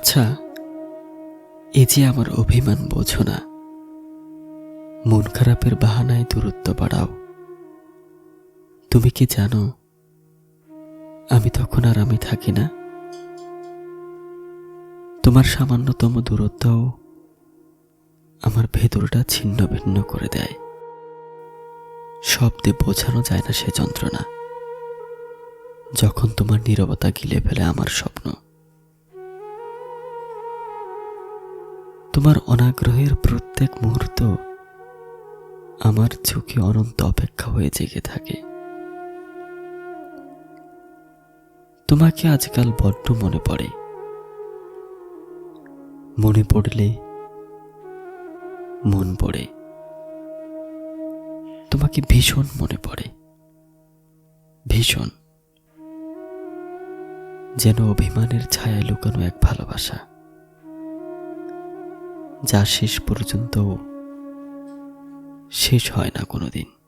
আচ্ছা এ যে আমার অভিমান বোঝো না। মন খারাপের বাহানায় দূরত্ব বাড়াও। তুমি কি জানো, আমি তখন আর আমি থাকি না? তোমার সামান্যতম দূরত্বও আমার ভেতরটা ছিন্ন ভিন্ন করে দেয়। শব্দে বোঝানো যায় না সে যন্ত্রণা। যখন তোমার নীরবতা গিলে ফেলে আমার স্বপ্ন তোমার অনাগ্রহের প্রত্যেক মুহূর্ত আমার চোখে অনন্ত অপেক্ষা হয়ে জেগে থাকে। তোমাকে আজকাল বড্ড মনে পড়ে। মনে পড়লে মন পড়ে। তোমাকে ভীষণ মনে পড়ে। ভীষণ। যেন অভিমানের ছায়া লুকানো এক ভালোবাসা। যা শেষ পর্যন্ত শেষ হয় না কোনোদিন।